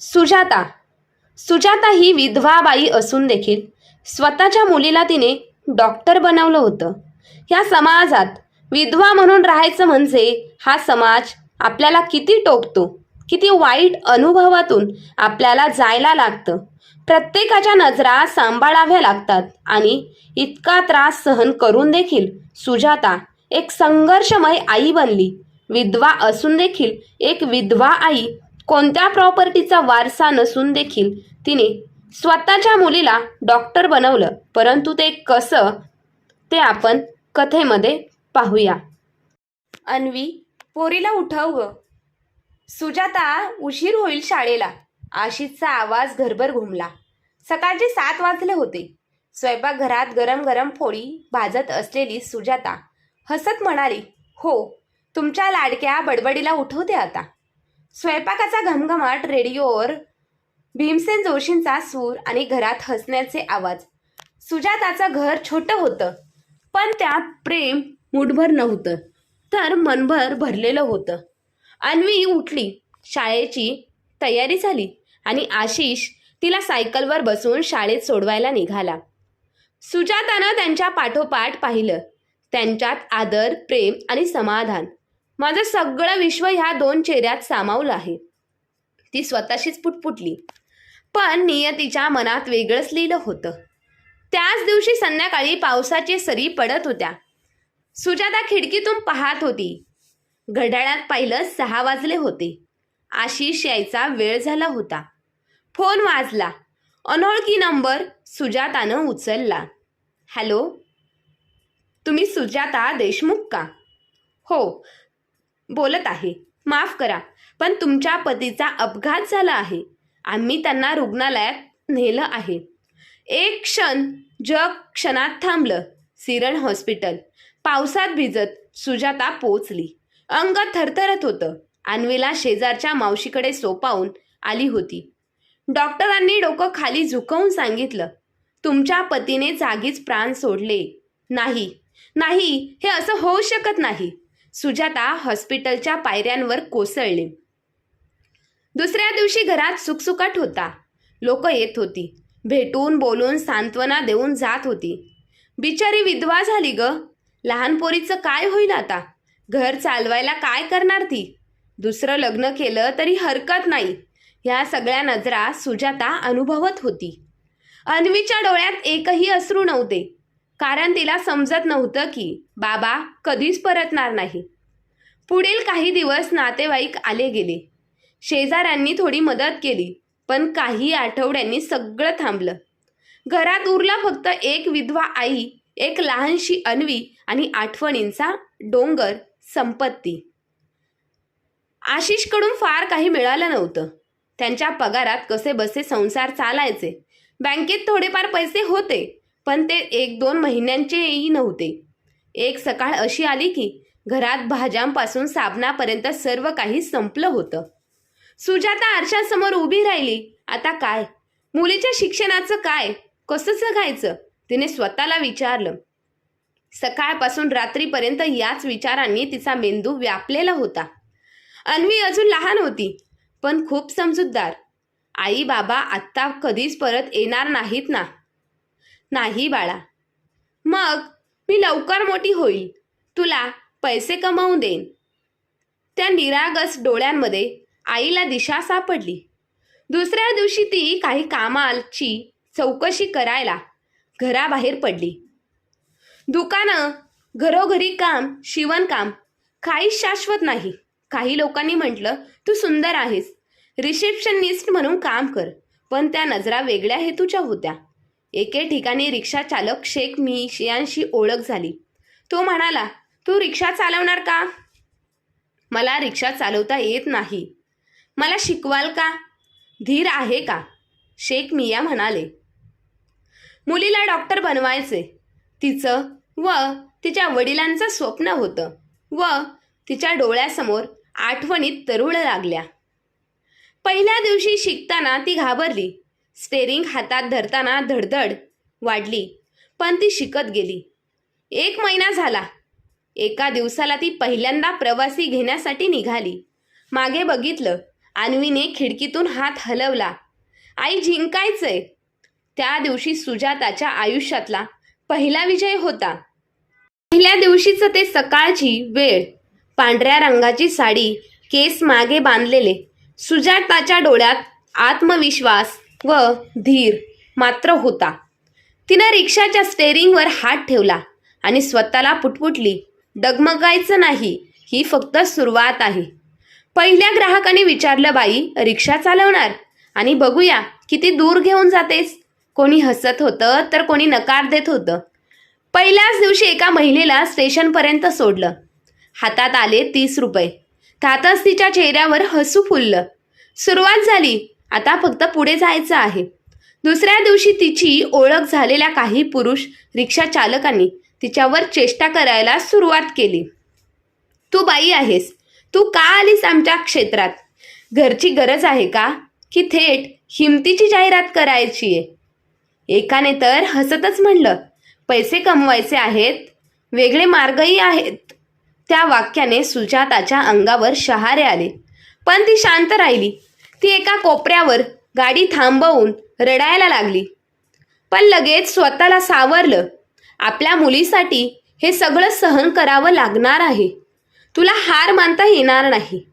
सुजाता. सुजाता ही विधवा बाई असून देखील स्वतःच्या मुलीला तिने डॉक्टर बनवलं होतं. या समाजात विधवा म्हणून राहायचं म्हणजे हा समाज आपल्याला किती टोकतो किती वाईट अनुभवातून आपल्याला जायला लागतं. प्रत्येकाच्या नजरा सांभाळाव्या लागतात आणि इतका त्रास सहन करून देखील सुजाता एक संघर्षमय आई बनली. विधवा असून देखील एक विधवा आई कोणत्या प्रॉपर्टीचा वारसा नसून देखील तिने स्वतःच्या मुलीला डॉक्टर बनवलं. परंतु ते कसं ते आपण कथेमध्ये पाहूया. अन्वी पोरीला उठव ग. सुजाता उशीर होईल शाळेला. आशिषचा आवाज घरभर घुमला. सकाळचे सात वाजले होते. स्वयंपाकघरात गरम गरम पोळी भाजत असलेली सुजाता हसत म्हणाली हो तुमच्या लाडक्या बडबडीला उठवते आता. स्वयंपाकाचा घमघमाट रेडिओवर भीमसेन जोशींचा सूर आणि घरात हसण्याचे आवाज. सुजाताचं घर छोटं होतं पण त्यात प्रेम मुठभर नव्हतं तर मनभर भरलेलं होतं. अन्वी उठली शाळेची तयारी झाली आणि आशिष तिला सायकलवर बसून शाळेत सोडवायला निघाला. सुजातानं त्यांच्या पाठोपाठ पाहिलं त्यांच्यात आदर प्रेम आणि समाधान. माझं सगळं विश्व ह्या दोन चेहऱ्यात सामावलं आहे. ती स्वतःशीच पुटपुटली. पण नियतीच्या मनात वेगळंच लिहिलं होतं. त्याच दिवशी संध्याकाळी पावसाचे सरी पडत होत्या. सुजाता खिडकीतून पाहत होती. घड्याळात पाहिलं सहा वाजले होते. आशिष यायचा वेळ झाला होता. फोन वाजला. अनोळखी नंबर सुजातानं उचलला. हॅलो? तुम्ही सुजाता देशमुख का? हो बोलत आहे. माफ करा पण तुमच्या पतीचा अपघात झाला आहे. आम्ही त्यांना रुग्णालयात नेलं आहे. एक क्षण जग क्षणात थांबलं. सिरण हॉस्पिटल. पावसात भिजत सुजाता पोचली अंग थरथरत होतं. अन्वीला शेजारच्या मावशीकडे सोपावून आली होती. डॉक्टरांनी डोकं खाली झुकवून सांगितलं तुमच्या पतीने जागीच प्राण सोडले. नाही. नाही हे असं होऊ शकत नाही. सुजाता हॉस्पिटलच्या पायऱ्यांवर कोसळले. दुसऱ्या दिवशी घरात सुकसुकाट होता. लोक येत होती. भेटून बोलून सांत्वना देऊन जात होती. बिचारी विधवा झाली ग. लहान पोरीचं काय होईल आता? घर चालवायला काय करणार ती? दुसरं लग्न केलं तरी हरकत नाही. ह्या सगळ्या नजरा सुजाता अनुभवत होती. अन्वीच्या डोळ्यात एकही अश्रू नव्हते. कारण तिला समजत नव्हतं की बाबा कधीच परतणार नाही. पुढील काही दिवस नातेवाईक आले गेले. शेजाऱ्यांनी थोडी मदत केली पण काही आठवड्यांनी सगळं थांबलं. घरात उरला फक्त एक विधवा आई एक लहानशी अन्वी आणि आठवणींचा डोंगर संपत्ती. आशिषकडून फार काही मिळालं नव्हतं. त्यांच्या पगारात कसे बसे संसार चालायचे. बँकेत थोडेफार पैसे होते पण ते एक दोन महिन्यांचेही नव्हते. एक सकाळ अशी आली की घरात भाज्यांपासून साबणापर्यंत सर्व काही संपलं होतं. सुजाता आरशासमोर उभी राहिली. आता काय? मुलीच्या शिक्षणाचं काय? कसं जगायचं? तिने स्वतःला विचारलं. सकाळपासून रात्रीपर्यंत याच विचारांनी तिचा मेंदू व्यापलेला होता. अन्वी अजून लहान होती पण खूप समजूतदार. आई बाबा आत्ता कधीच परत येणार नाहीत ना. नाही बाळा. मग मी लवकर मोठी होईल. तुला पैसे कमावून देईन. त्या निरागस डोळ्यांमध्ये आईला दिशा सापडली. दुसऱ्या दिवशी ती काही कामाची चौकशी करायला घराबाहेर पडली. दुकानं घरोघरी काम शिवणकाम काहीच शाश्वत नाही. काही लोकांनी म्हटलं तू सुंदर आहेस. रिसेप्शनिस्ट म्हणून काम कर पण त्या नजरा वेगळ्या हेतूच्या होत्या. एके ठिकाणी रिक्षा चालक शेख मिशियांशी ओळख झाली. तो म्हणाला तू रिक्षा चालवणार का? मला रिक्षा चालवता येत नाही. मला शिकवाल का? धीर आहे का? शेख मिया म्हणाले. मुलीला डॉक्टर बनवायचे. तिचं व तिच्या वडिलांचं स्वप्न होतं व तिच्या डोळ्यासमोर आठवणीत तरुळ लागल्या. पहिल्या दिवशी शिकताना ती घाबरली. स्टेरिंग हातात धरताना धडधड वाढली पण ती शिकत गेली. एक महिना झाला. एका दिवसाला ती पहिल्यांदा प्रवासी घेण्यासाठी निघाली. मागे बघितलं अन्वीने खिडकीतून हात हलवला. आई जिंकायचंय. त्या दिवशी सुजाताच्या आयुष्यातला पहिला विजय होता. पहिल्या दिवशीचं ते सकाळची वेळ. पांढऱ्या रंगाची साडी केस मागे बांधलेले. सुजाताच्या डोळ्यात आत्मविश्वास. व धीर मात्र होता. तिनं रिक्षाच्या स्टेअरिंगवर हात ठेवला आणि स्वतःला पुटपुटली. डगमगायचं नाही ही फक्त सुरुवात आहे. पहिल्या ग्राहकाने विचारलं बाई रिक्षा चालवणार? आणि बघूया किती दूर घेऊन जातेस? कोणी हसत होतं तर कोणी नकार देत होतं. पहिल्याच दिवशी एका महिलेला स्टेशनपर्यंत सोडलं. हातात आले तीस रुपये. तातच तिच्या चेहऱ्यावर हसू फुललं. सुरुवात झाली आता फक्त पुढे जायचं आहे. दुसऱ्या दिवशी तिची ओळख झालेल्या काही पुरुष रिक्षा चालकांनी तिच्यावर चेष्टा करायला सुरुवात केली. तू बाई आहेस. तू का आलीस आमच्या क्षेत्रात? घरची गरज आहे का? की थेट हिमतीची जाहिरात करायची आहे? एकाने तर हसतच म्हणलं पैसे कमवायचे आहेत. वेगळे मार्गही आहेत. त्या वाक्याने सुजाताच्या अंगावर शहारे आले. पण ती शांत राहिली. ती एका कोपऱ्यावर गाडी थांबवून रडायला लागली. पण लगेच स्वतःला सावरलं. आपल्या मुलीसाठी हे सगळं सहन करावं लागणार आहे. तुला हार मानता येणार नाही.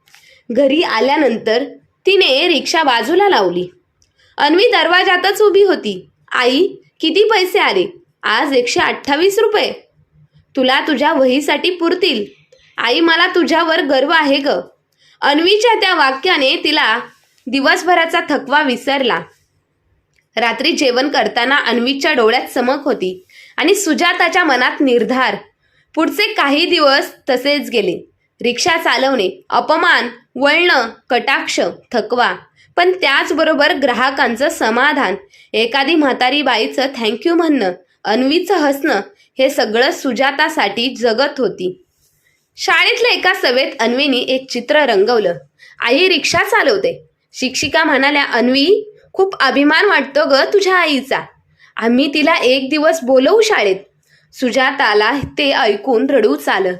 घरी आल्यानंतर तिने रिक्षा बाजूला लावली. अन्वी दरवाजातच उभी होती. आई किती पैसे आले? आज एकशे अठ्ठावीस रुपये. तुला तुझ्या वहीसाठी पुरतील. आई मला तुझ्यावर गर्व आहे ग. अन्वीच्या त्या वाक्याने तिला दिवसभराचा थकवा विसरला. रात्री जेवण करताना अन्वीच्या डोळ्यात चमक होती आणि सुजाताच्या मनात निर्धार. पुढचे काही दिवस तसेच गेले. रिक्षा चालवणे अपमान वळणं कटाक्ष थकवा. पण त्याचबरोबर ग्राहकांचं समाधान. एखादी म्हातारी बाईचं थँक्यू म्हणणं अन्वीचं हसणं हे सगळं सुजातासाठी जगत होती. शाळेतल्या एका सभेत अन्वीने एक चित्र रंगवलं. आई रिक्षा चालवते. शिक्षिका म्हणाल्या अन्वी खूप अभिमान वाटतो ग तुझ्या आईचा. आम्ही तिला एक दिवस बोलवू शाळेत. सुजाताला ते ऐकून रडू चालं.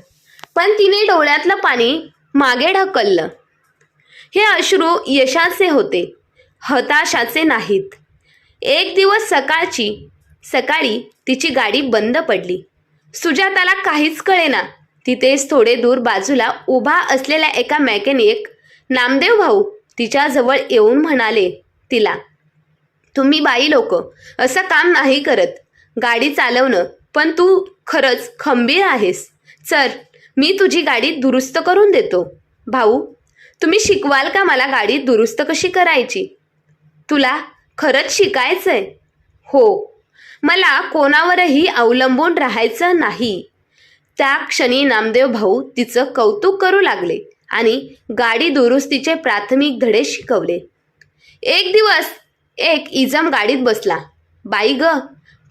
पण तिने डोळ्यातलं पाणी मागे ढकललं. हे अश्रू यशाचे होते हताशाचे नाहीत. एक दिवस सकाळची सकाळी तिची गाडी बंद पडली. सुजाताला काहीच कळेना. तिथेच थोडे दूर बाजूला उभा असलेल्या एका मेकॅनिक नामदेव भाऊ तिच्याजवळ येऊन म्हणाले तिला तुम्ही बाई लोक असं काम नाही करत. गाडी चालवणं पण तू खरंच खंबीर आहेस. चल मी तुझी गाडी दुरुस्त करून देतो. भाऊ तुम्ही शिकवाल का मला गाडी दुरुस्त कशी करायची? तुला खरंच शिकायचंय? हो. मला कोणावरही अवलंबून राहायचं नाही. त्या क्षणी नामदेव भाऊ तिचं कौतुक करू लागले. आणि गाडी दुरुस्तीचे प्राथमिक धडे शिकवले. एक दिवस एक इजम गाडीत बसला. बाई ग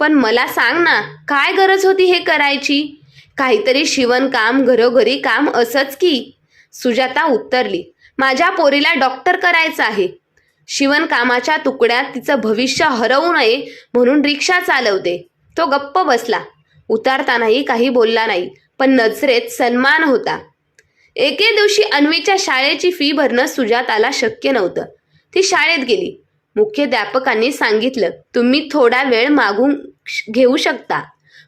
पण मला सांग ना काय गरज होती हे करायची? काहीतरी शिवणकाम घरोघरी काम असंच की? सुजाता उत्तरली. माझ्या पोरीला डॉक्टर करायचं आहे. शिवणकामाच्या तुकड्यात तिचं भविष्य हरवू नये म्हणून रिक्षा चालवते. तो गप्प बसला. उतारतानाही काही बोलला नाही पण नजरेत सन्मान होता. एके दिवशी अन्वीच्या शाळेची फी भरणं सुजाताला शक्य नव्हतं. ती शाळेत गेली. मुख्याध्यापकांनी सांगितलं तुम्ही थोडा वेळ मागून श- घेऊ शकता.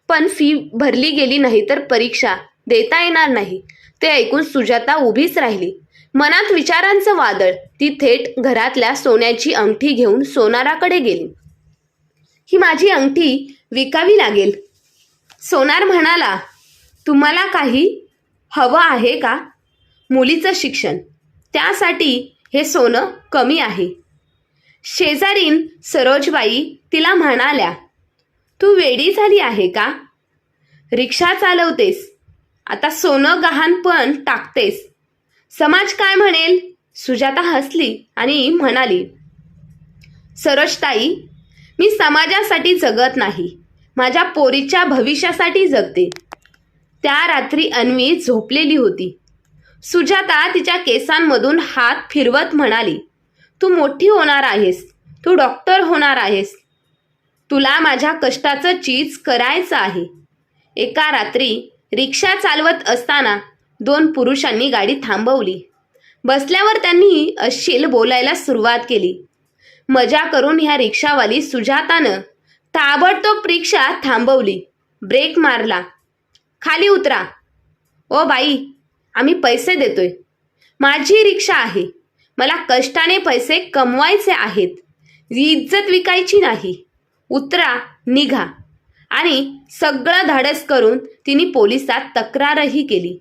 पण फी भरली गेली नाही तर परीक्षा देता येणार नाही. ते ऐकून सुजाता उभीच राहिली. मनात विचारांचं वादळ ती थेट घरातल्या सोन्याची अंगठी घेऊन सोनाराकडे गेली. ही माझी अंगठी विकावी लागेल. सोनार म्हणाला तुम्हाला काही हवं आहे का? मुलीचं शिक्षण. त्यासाठी हे सोनं कमी आहे. शेजारीन सरोजबाई तिला म्हणाल्या तू वेडी झाली आहे का? रिक्षा चालवतेस. आता सोनं गहाण पण टाकतेस. समाज काय म्हणेल? सुजाता हसली आणि म्हणाली सरोजताई मी समाजासाठी जगत नाही. माझ्या पोरीच्या भविष्यासाठी जगते. त्या रात्री अन्वी झोपलेली होती. सुजाता तिच्या केसांमधून हात फिरवत म्हणाली तू मोठी होणार आहेस. तू डॉक्टर होणार आहेस. तुला माझ्या कष्टाचं चीज करायचं आहे. एका रात्री रिक्षा चालवत असताना दोन पुरुषांनी गाडी थांबवली. बसल्यावर त्यांनी अश्लील बोलायला सुरुवात केली. मजा करून ह्या रिक्षावाली सुजातानं ताबडतोब रिक्षा थांबवली. ब्रेक मारला. खाली उतरा. ओ बाई आम्ही पैसे देतोय. माझी रिक्षा आहे. मला कष्टाने पैसे कमवायचे आहेत. इज्जत विकायची नाही. उतरा निघा. आणि सगळं धाडस करून तिने पोलिसात तक्रारही केली.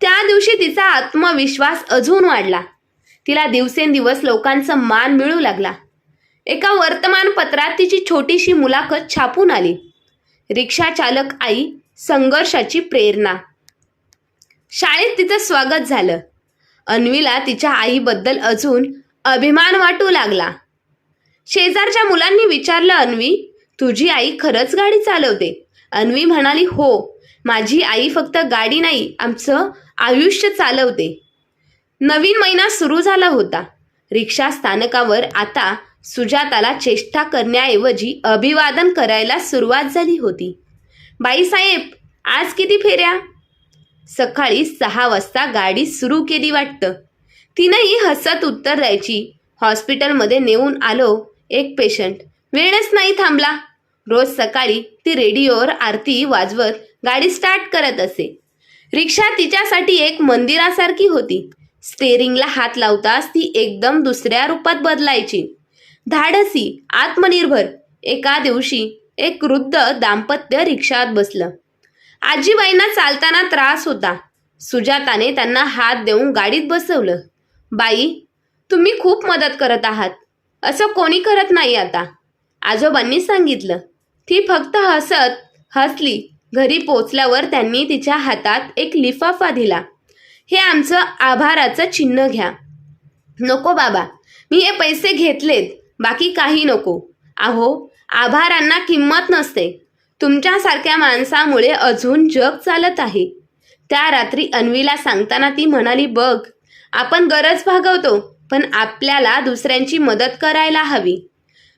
त्या दिवशी तिचा आत्मविश्वास अजून वाढला. तिला दिवसेंदिवस लोकांचा मान मिळू लागला. एका वर्तमानपत्रात तिची छोटीशी मुलाखत छापून आली. रिक्षा चालक आई संघर्षाची प्रेरणा. शाळेत तिचं स्वागत झालं. अन्वीला तिच्या आईबद्दल अजून अभिमान वाटू लागला. शेजारच्या मुलांनी विचारलं अन्वी तुझी आई खरंच गाडी चालवते? अन्वी म्हणाली हो माझी आई फक्त गाडी नाही आमचं आयुष्य चालवते. नवीन महिना सुरू झाला होता. रिक्षा स्थानकावर आता सुजाताला चेष्टा करण्याऐवजी अभिवादन करायला सुरुवात झाली होती. बाईसाहेब आज किती फेऱ्या? सकाळी सहा वाजता गाडी सुरू केली वाटतं. तिनंही हसत उत्तर द्यायची. हॉस्पिटलमध्ये नेऊन आलो एक पेशंट. वेळच नाही थांबला. रोज सकाळी ती रेडिओवर आरती वाजवत गाडी स्टार्ट करत असे. रिक्षा तिच्यासाठी एक मंदिरासारखी होती. स्टेअरिंगला हात लावताच ती एकदम दुसऱ्या रूपात बदलायची. धाडसी आत्मनिर्भर. एका दिवशी एक वृद्ध दाम्पत्य रिक्षात बसलं. आजीबाईंना चालताना त्रास होता. सुजाताने त्यांना हात देऊन गाडीत बसवलं. बाई तुम्ही खूप मदत करत आहात. असं कोणी करत नाही आता. आजोबांनी सांगितलं. ती फक्त हसत हसली घरी पोचल्यावर त्यांनी तिच्या हातात एक लिफाफा दिला. हे आमचं आभाराचं चिन्ह घ्या. नको बाबा मी हे पैसे घेतलेत बाकी काही नको. अहो आभारांना किंमत नसते. तुमच्यासारख्या माणसामुळे अजून जग चालत आहे. त्या रात्री अन्वीला सांगताना ती म्हणाली बघ आपण गरज भागवतो पण आपल्याला दुसऱ्यांची मदत करायला हवी.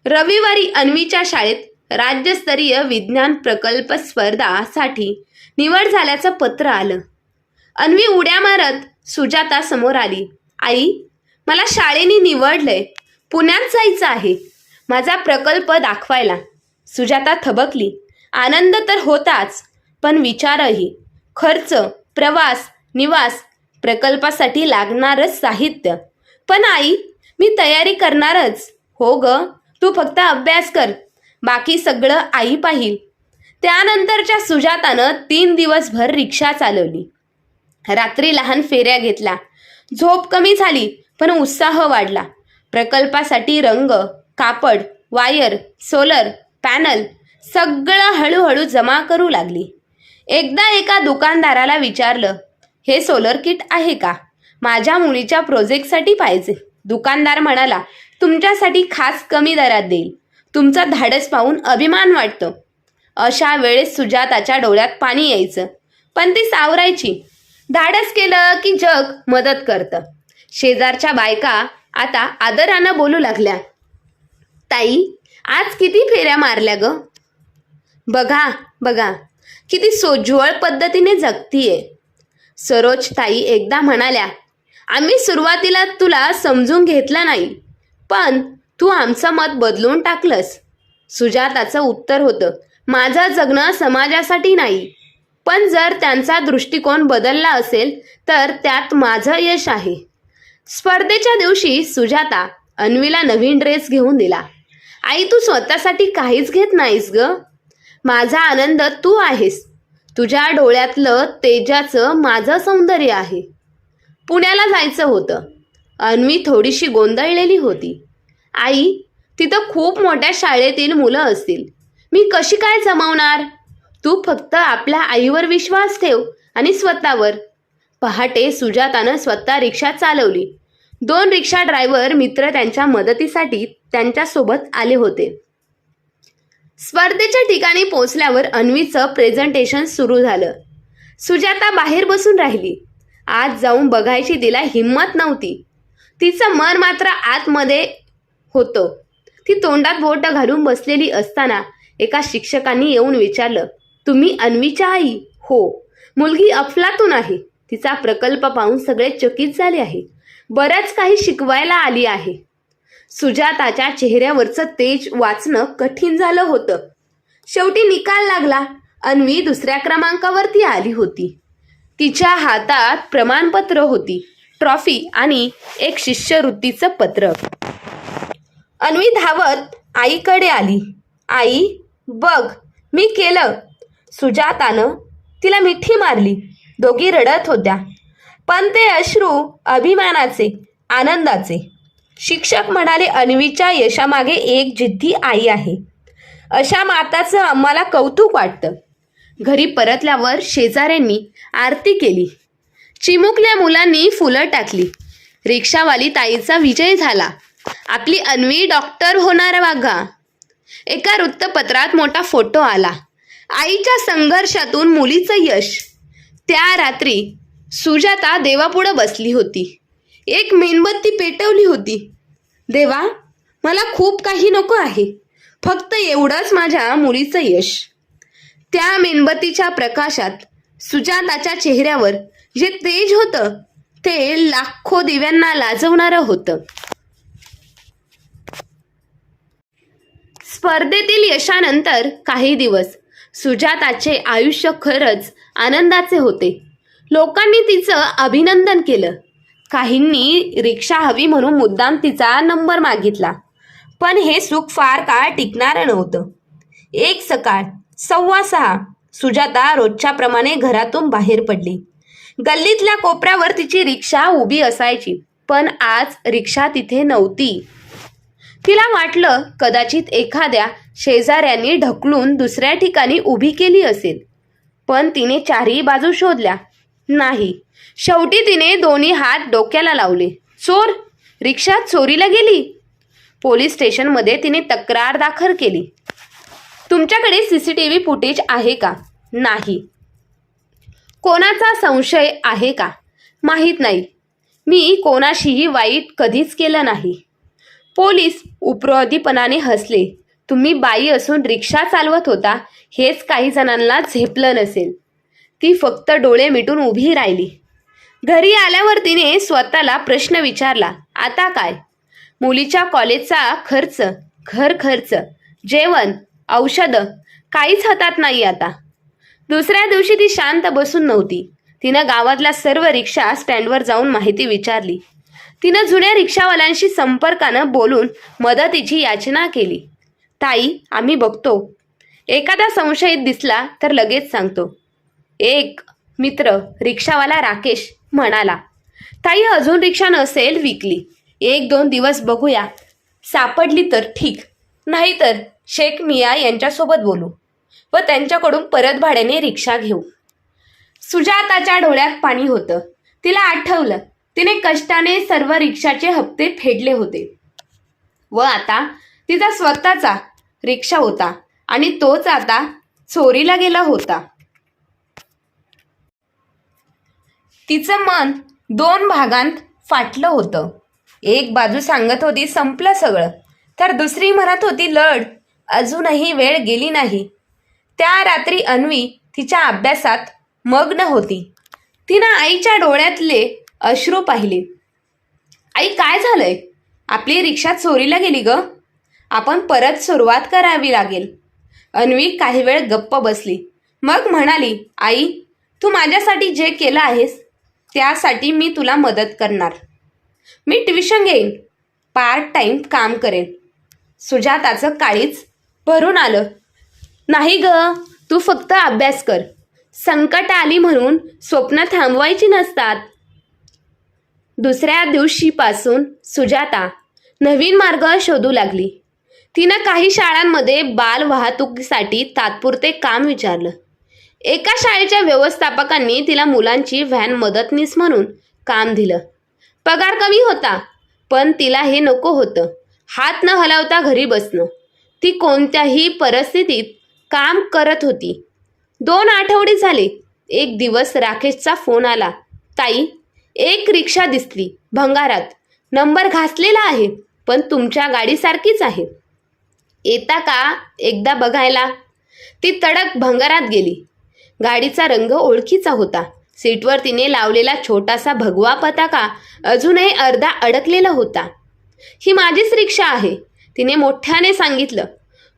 रविवारी अन्वीच्या शाळेत राज्यस्तरीय विज्ञान प्रकल्प स्पर्धासाठी निवड झाल्याचं पत्र आलं. अन्वी उड्या मारत सुजाता समोर आली आई मला शाळेने निवडलंय. पुण्यात जायचं आहे. माझा प्रकल्प दाखवायला. सुजाता थबकली. आनंद तर होताच पण विचारही. खर्च प्रवास निवास प्रकल्पासाठी लागणारच साहित्य. पण आई मी तयारी करणारच. हो ग तू फक्त अभ्यास कर. बाकी सगळं आई पाहिल. त्यानंतरच्या सुजातानं तीन दिवसभर रिक्षा चालवली. रात्री लहान फेऱ्या घेतल्या. झोप कमी झाली पण उत्साह वाढला. प्रकल्पासाठी रंग कापड वायर सोलर पॅनल सगळं हळूहळू जमा करू लागली. एकदा एका दुकानदाराला विचारलं हे सोलर किट आहे का? माझ्या मुलीच्या प्रोजेक्टसाठी पाहिजे. दुकानदार म्हणाला तुमच्यासाठी खास कमी दरात देईल. तुमचा धाडस पाहून अभिमान वाटतो. अशा वेळेस सुजाताच्या डोळ्यात पाणी यायचं. पण ती सावरायची. धाडस केलं की जग मदत करतं. शेजारच्या बायका आता आदरानं बोलू लागल्या. ताई आज किती फेऱ्या मारल्या ग? बघा बघा. किती सोज्वळ पद्धतीने जगतीये. सरोज ताई एकदा म्हणाल्या आम्ही सुरुवातीला तुला समजून घेतलं नाही पण तू आमचं मत बदलून टाकलंस. सुजाताचं उत्तर होतं माझं जगणं समाजासाठी नाही पण जर त्यांचा दृष्टिकोन बदलला असेल तर त्यात माझं यश आहे. स्पर्धेच्या दिवशी सुजाता अन्वीला नवीन ड्रेस घेऊन दिला. आई तू स्वतःसाठी काहीच घेत नाहीस ग. माझा आनंद तू आहेस. तुझ्या डोळ्यातलं तेजाचं माझं सौंदर्य आहे. पुण्याला जायचं होतं. अन्वी थोडीशी गोंधळलेली होती. आई तिथं खूप मोठ्या शाळेतील मुलं असतील. मी कशी काय जमावणार? तू फक्त आपल्या आईवर विश्वास ठेव आणि स्वतःवर. पहाटे सुजातानं स्वतः रिक्षा चालवली. दोन रिक्षा ड्रायव्हर मित्र त्यांच्या मदतीसाठी त्यांच्यासोबत आले होते. स्पर्धेच्या ठिकाणी पोहोचल्यावर अन्वीचं प्रेझेंटेशन सुरू झालं. सुजाता बाहेर बसून राहिली. आत जाऊन बघायची तिला हिंमत नव्हती. तिचं मन मात्र आतमध्ये होतं. ती तोंडात बोट घालून बसलेली असताना एका शिक्षकांनी येऊन विचारलं तुम्ही अन्वीच्या आई? हो. मुलगी अफलातून आहे. तिचा प्रकल्प पाहून सगळे चकित झाले आहे. बरंच काही शिकवायला आली आहे. सुजाताच्या चेहऱ्यावरचं तेज वाचणं कठीण झालं होतं. शेवटी निकाल लागला. अन्वी दुसऱ्या क्रमांकावरती आली होती. तिच्या हातात प्रमाणपत्र होती. ट्रॉफी आणि एक शिष्यवृत्तीचं पत्र अन्वी धावत आईकडे आली. आई बघ मी केलं. सुजातानं तिला मिठी मारली. दोघी रडत होत्या. पण ते अश्रू अभिमानाचे आनंदाचे. शिक्षक म्हणाले अन्वीच्या यशामागे एक जिद्दी आई आहे. अशा माताचं आम्हाला कौतुक वाटतं. घरी परतल्यावर शेजाऱ्यांनी आरती केली. चिमुकल्या मुलांनी फुलं टाकली. रिक्षावाली ताईचा विजय झाला. आपली अन्वी डॉक्टर होणार वाघा. एका वृत्तपत्रात मोठा फोटो आला. आईच्या संघर्षातून मुलीचं यश. त्या रात्री सुजाता देवापुढं बसली होती. एक मेणबत्ती पेटवली होती. देवा मला खूप काही नको आहे. फक्त एवढंच माझ्या मुलीचं यश. त्या मेणबत्तीच्या प्रकाशात सुजाताच्या चेहऱ्यावर जे तेज होतं ते लाखो दिव्यांना लाजवणारं होतं. स्पर्धेतील यशानंतर काही दिवस सुजाताचे आयुष्य खरंच आनंदाचे होते. लोकांनी तिचं अभिनंदन केलं. काहींनी रिक्षा हवी म्हणून मुद्दाम तिचा नंबर मागितला. पण हे सुख फार काळ टिकणारं नव्हतं. एक सकाळ सव्वा सहा सुजाता रोजच्याप्रमाणे घरातून बाहेर पडली. गल्लीतल्या कोपऱ्यावर तिची रिक्षा उभी असायची पण आज रिक्षा तिथे नव्हती. तिला वाटलं कदाचित एखाद्या शेजाऱ्यांनी ढकलून दुसऱ्या ठिकाणी उभी केली असेल पण तिने चारही बाजू शोधल्या. नाही. शेवटी तिने दोन्ही हात डोक्याला लावले. चोर? रिक्षा चोरीला गेली? पोलीस स्टेशनमध्ये तिने तक्रार दाखल केली. तुमच्याकडे C C T V footage आहे का? नाही. कोणाचा संशय आहे का? माहीत नाही. मी कोणाशीही वाईट कधीच केलं नाही. पोलीस उपरोधीपणाने हसले. तुम्ही बाई असून रिक्षा चालवत होता हेच काही जणांना झेपलं नसेल. ती फक्त डोळे मिटून उभी राहिली. घरी आल्यावर तिने स्वतःला प्रश्न विचारला आता काय? मुलीच्या कॉलेजचा खर्च घर खर्च जेवण औषधं काहीच हातात नाही आता. दुसऱ्या दिवशी ती शांत बसून नव्हती. तिनं गावातल्या सर्व रिक्षा स्टँडवर जाऊन माहिती विचारली. तिनं जुन्या रिक्षावाल्यांशी संपर्कानं बोलून मदतीची याचना केली. ताई आम्ही बघतो. एखादा संशयित दिसला तर लगेच सांगतो. एक मित्र रिक्षावाला राकेश म्हणाला ताई अजून रिक्षा नसेल विकली. एक दोन दिवस बघूया. सापडली तर ठीक. नाहीतर शेख मिया यांच्यासोबत बोलू व त्यांच्याकडून परत भाड्याने रिक्षा घेऊ. सुजाताच्या डोळ्यात पाणी होतं. तिला आठवलं तिने कष्टाने सर्व रिक्षाचे हप्ते फेडले होते. व आता तिचा स्वतःचा रिक्षा होता आणि तोच आता चोरीला गेला होता. तिचं मन दोन भागांत फाटलं होतं. एक बाजू सांगत होती संपलं सगळं. तर दुसरी म्हणत होती लढ अजूनही वेळ गेली नाही. त्या रात्री अन्वी तिच्या अभ्यासात मग्न होती. तिनं आईच्या डोळ्यातले अश्रू पाहिले. आई काय झालंय? आपली रिक्षा चोरीला गेली ग. आपण परत सुरुवात करावी लागेल. अन्वी काही वेळ गप्प बसली. मग म्हणाली आई तू माझ्यासाठी जे केलं आहेस त्यासाठी मी तुला मदत करणार. मी ट्युशन घेईन पार्ट टाईम काम करेन. सुजाताचं काळीच भरून आलं. नाही ग तू फक्त अभ्यास कर. संकट आली म्हणून स्वप्न थांबवायची नसतात. दुसऱ्या दिवशीपासून सुजाता नवीन मार्ग शोधू लागली. तिनं काही शाळांमध्ये बाल वाहतुकीसाठी तात्पुरते काम विचारलं. एका शाळेच्या व्यवस्थापकांनी तिला मुलांची व्हॅन मदतनीस म्हणून काम दिलं. पगार कमी होता पण तिला हे नको होतं. हात न हलवता घरी बसणं. ती कोणत्याही परिस्थितीत काम करत होती. दोन आठवडे झाले. एक दिवस राकेशचा फोन आला. ताई एक रिक्षा दिसली भंगारात. नंबर घासलेला आहे पण तुमच्या गाडीसारखीच आहे. येता का एकदा बघायला? ती तडक भंगारात गेली. गाडीचा रंग ओळखीचा होता. सीटवर तिने लावलेला छोटासा भगवा पताका अजूनही अर्धा अडकलेला होता. ही माझीच रिक्षा आहे तिने मोठ्याने सांगितलं.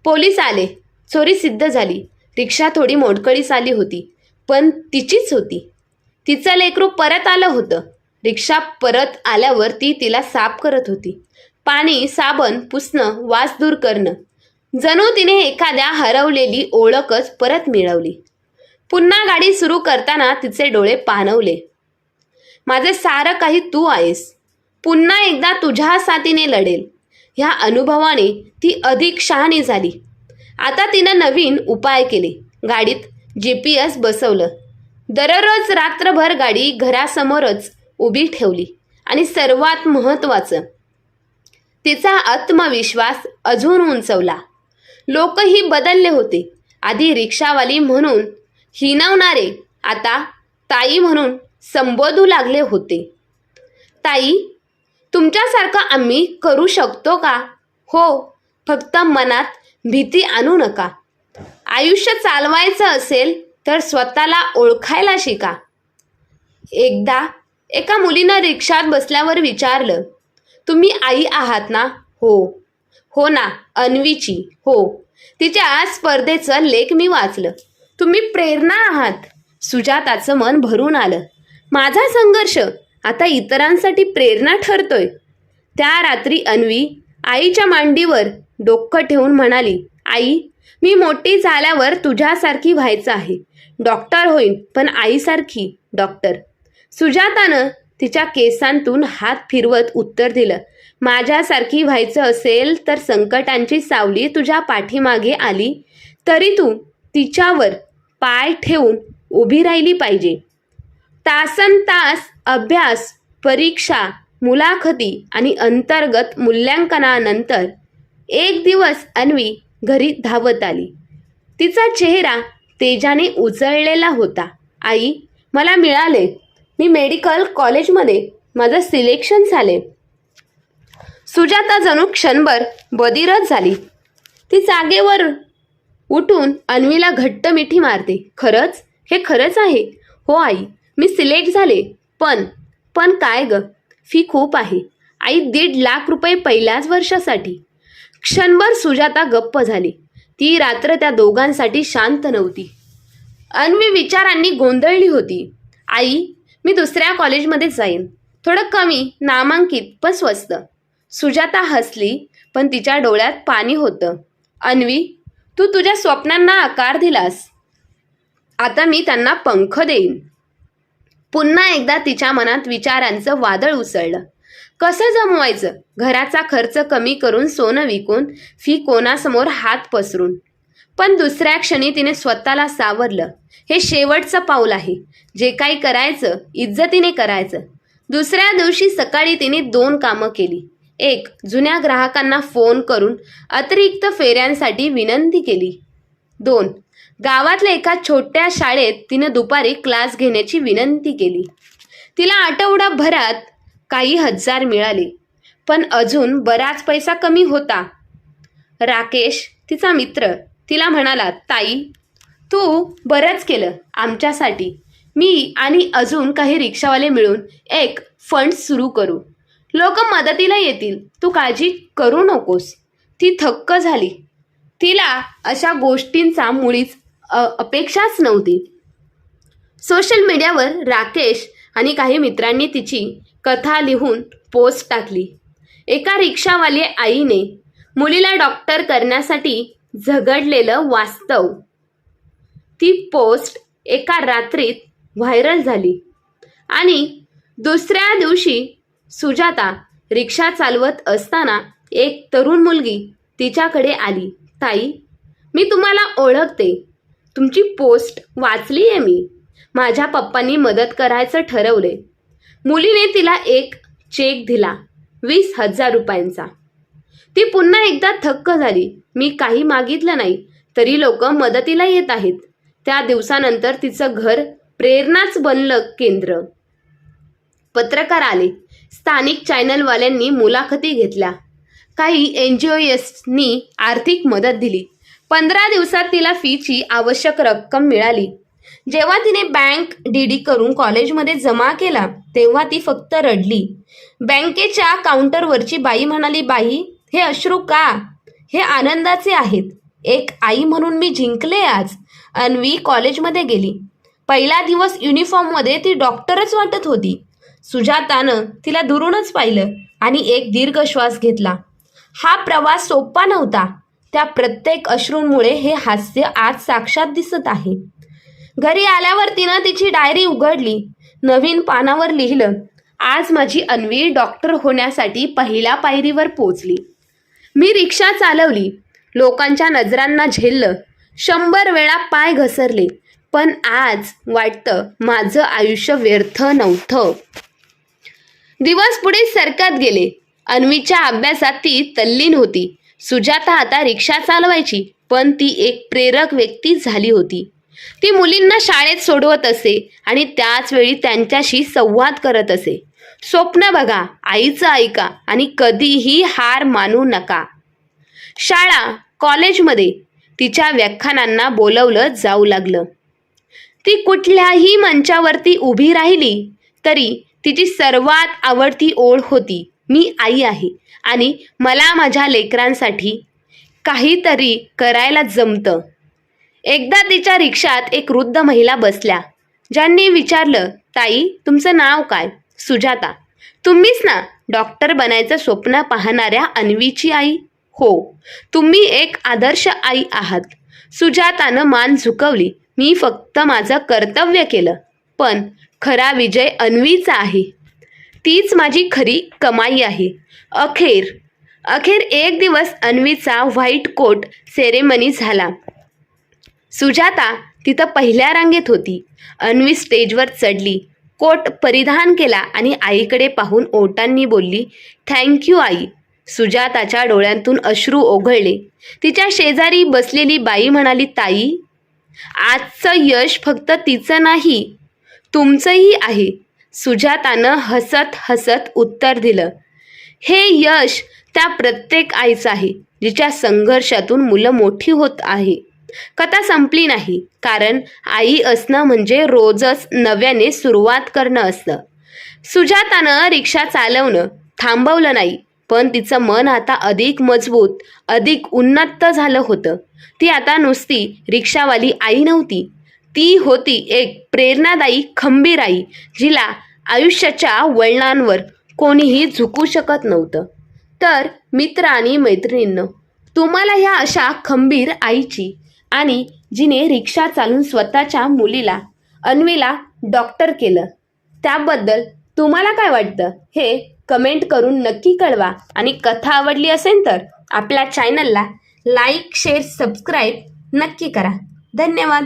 पोलीस आले. चोरी सिद्ध झाली. रिक्षा थोडी मोडकळीस आली होती पण तिचीच होती. तिचं लेकरू परत आलं होतं. रिक्षा परत आल्यावर ती तिला साफ करत होती. पाणी साबण पुसणं वास दूर करणं. जणू तिने एखाद्या हरवलेली ओळखच परत मिळवली. पुन्हा गाडी सुरू करताना तिचे डोळे पाणवले माझे सारं काही तू आहेस. पुन्हा एकदा तुझ्या साथीने लढेल. ह्या अनुभवाने ती अधिक शहाणी झाली. आता तिनं नवीन उपाय केले. गाडीत जी पी एस बसवलं. दररोज रात्रभर गाडी घरासमोरच उभी ठेवली आणि सर्वात महत्त्वाचं तिचा आत्मविश्वास अजून उंचवला. लोकही बदलले होते. आधी रिक्षावाली म्हणून हिनावणारे. आता ताई म्हणून संबोधू लागले होते. ताई तुमच्यासारखं आम्ही करू शकतो का? हो फक्त मनात भीती आणू नका. आयुष्य चालवायचं असेल तर स्वतःला ओळखायला शिका. एकदा एका मुलीनं रिक्षात बसल्यावर विचारलं तुम्ही आई आहात ना? हो. हो ना अन्वीची. हो. तिच्या स्पर्धेचं लेख मी वाचलं. तुम्ही प्रेरणा आहात. सुजाताचं मन भरून आलं. माझा संघर्ष आता इतरांसाठी प्रेरणा ठरतोय. त्या रात्री अन्वी आईच्या मांडीवर डोकं ठेवून म्हणाली आई मी मोठी झाल्यावर तुझ्यासारखी व्हायचं आहे. डॉक्टर होईन पण आईसारखी डॉक्टर. सुजातानं तिच्या केसांतून हात फिरवत उत्तर दिलं माझ्यासारखी व्हायचं असेल तर संकटांची सावली तुझ्या पाठीमागे आली तरी तू तिच्यावर पाय ठेवून उभी राहिली पाहिजे. तासन तास अभ्यास परीक्षा मुलाखती आणि अंतर्गत मूल्यांकनानंतर एक दिवस अन्वी घरी धावत आली. तिचा चेहरा तेजाने उजळलेला होता. आई मला मिळाले. मी मेडिकल कॉलेजमध्ये माझं सिलेक्शन झाले. सुजाता जणू क्षणभर बदिरच झाली. ती जागेवर उठून अन्वीला घट्ट मिठी मारते. खरंच? हे खरंच आहे? हो आई मी सिलेक्ट झाले. पण पण काय ग? फी खूप आहे. आई दीड लाख रुपये पहिल्याच वर्षासाठी. क्षणभर सुजाता गप्प झाली. ती रात्र त्या दोघांसाठी शांत नव्हती. अन्वी विचारांनी गोंधळली होती. आई मी दुसऱ्या कॉलेजमध्ये जाईन. थोडं कमी नामांकित पण स्वस्त. सुजाता हसली पण तिच्या डोळ्यात पाणी होतं. अन्वी तू तुझ्या स्वप्नांना आकार दिलास. आता मी त्यांना पंख देईन. पुन्हा एकदा तिच्या मनात विचारांचं वादळ उसळलं. कसं जमवायचं? घराचा खर्च कमी करून सोनं विकून फी कोणासमोर हात पसरून. पण दुसऱ्या क्षणी तिने स्वतःला सावरलं. हे शेवटचं पाऊल आहे. जे काही करायचं इज्जतीने करायचं. दुसऱ्या दिवशी सकाळी तिने दोन कामं केली. एक जुन्या ग्राहकांना फोन करून अतिरिक्त फेऱ्यांसाठी विनंती केली. दोन गावातल्या एका छोट्या शाळेत तिनं दुपारी क्लास घेण्याची विनंती केली. तिला आठवडाभरात काही हजार मिळाले पण अजून बराच पैसा कमी होता. राकेश तिचा मित्र तिला म्हणाला ताई तू बरंच केलं आमच्यासाठी. मी आणि अजून काही रिक्षावाले मिळून एक फंड सुरू करू. लोक मदतीला येतील. तू काळजी करू नकोस. ती थक्क झाली. तिला अशा गोष्टींचा मुळीच अपेक्षाच नव्हती. सोशल मीडियावर राकेश आणि काही मित्रांनी तिची कथा लिहून पोस्ट टाकली. एका रिक्षावाले आईने मुलीला डॉक्टर करण्यासाठी झगडलेलं वास्तव. ती पोस्ट एका रात्रीत व्हायरल झाली आणि दुसऱ्या दिवशी सुजाता रिक्षा चालवत असताना एक तरुण मुलगी तिच्याकडे आली. ताई मी तुम्हाला ओळखते. तुमची पोस्ट वाचली आहे मी. माझ्या पप्पांनी मदत करायचं ठरवले. मुलीने तिला एक चेक दिला वीस हजार रुपयांचा. ती पुन्हा एकदा थक्क झाली. मी काही मागितलं नाही तरी लोक मदतीला येत आहेत. त्या दिवसानंतर तिचं घर प्रेरणाच बनलं केंद्र. पत्रकार आले. स्थानिक चॅनलवाल्यांनी मुलाखती घेतल्या. काही एन जी ओएसनी आर्थिक मदत दिली. पंधरा दिवसात तिला फीची आवश्यक रक्कम मिळाली. जेव्हा तिने बँक डी डी करून कॉलेजमध्ये जमा केला तेव्हा ती फक्त रडली. बँकेच्या काउंटरवरची बाई म्हणाली बाई हे अश्रू का? हे आनंदाचे आहेत. एक आई म्हणून मी जिंकले आज. अन्वी कॉलेजमध्ये गेली. पहिला दिवस युनिफॉर्ममध्ये ती डॉक्टरच वाटत होती. सुजातानं तिला दुरूनच पाहिलं आणि एक दीर्घ श्वास घेतला. हा प्रवास सोपा नव्हता. त्या प्रत्येक अश्रूंमुळे हे हास्य आज साक्षात दिसत आहे. घरी आल्यावर तिनं तिची डायरी उघडली. नवीन पानावर लिहिलं आज माझी अन्वी डॉक्टर होण्यासाठी पहिल्या पायरीवर पोचली. मी रिक्षा चालवली. लोकांच्या नजरांना झेललं. शंभर वेळा पाय घसरले. पण आज वाटतं माझं आयुष्य व्यर्थ नव्हतं. दिवस पुढे सरकत गेले. अन्वीच्या अभ्यासात ती तल्लीन होती. सुजाता आता रिक्षा चालवायची पण ती एक प्रेरक व्यक्ती झाली होती. ती मुलींना शाळेत सोडवत असे आणि त्याच वेळी त्यांच्याशी संवाद करत असे. स्वप्न बघा आईचं ऐका आणि कधीही हार मानू नका. शाळा कॉलेजमध्ये तिच्या व्याख्यानांना बोलवलं जाऊ लागलं. ती कुठल्याही मंचावरती उभी राहिली तरी तिची सर्वात आवडती ओढ होती. मी आई आहे आणि मला माझ्या लेकरांसाठी काहीतरी करायला जमतं. एकदा तिच्या रिक्षात एक वृद्ध महिला बसल्या. ज्यांनी विचारलं ताई तुमचं नाव काय? सुजाता. तुम्हीच ना डॉक्टर बनायचं स्वप्न पाहणाऱ्या अन्वीची आई? हो. तुम्ही एक आदर्श आई आहात. सुजातानं मान झुकवली. मी फक्त माझं कर्तव्य केलं. पण खरा विजय अन्वीचा आहे. तीच माझी खरी कमाई आहे. अखेर अखेर एक दिवस अन्वीचा व्हाईट कोट सेरेमनी झाला. सुजाता तिथं पहिल्या रांगेत होती. अन्वी स्टेजवर चढली. कोट परिधान केला आणि आईकडे पाहून ओटांनी बोलली थँक्यू आई. सुजाताच्या डोळ्यांतून अश्रू ओघळले. तिच्या शेजारी बसलेली बाई म्हणाली ताई आजचं यश फक्त तिचं नाही तुमचंही आहे. सुजातानं हसत हसत उत्तर दिलं. हे यश त्या प्रत्येक आईचं आहे जिच्या संघर्षातून मुलं मोठी होत आहे. कथा संपली नाही कारण आई असणं म्हणजे रोजच नव्याने सुरुवात करणं असतं. सुजातानं रिक्षा चालवणं थांबवलं नाही पण तिचं मन आता अधिक मजबूत अधिक उन्नत झालं होतं. ती आता नुसती रिक्षावाली आई नव्हती. ती होती एक प्रेरणादायी खंबीर आई जिला आयुष्याच्या वळणांवर कोणीही झुकू शकत नव्हतं. तर मित्र आणि मैत्रिणींनो तुम्हाला ह्या अशा खंबीर आईची आणि जिने रिक्षा चालून स्वतःच्या मुलीला अन्वीला डॉक्टर केलं. त्याबद्दल तुम्हाला काय वाटतं? हे कमेंट करून नक्की कळवा. आणि कथा आवडली असेल तर आपल्या चॅनलला लाईक शेअर सबस्क्राईब नक्की करा. धन्यवाद.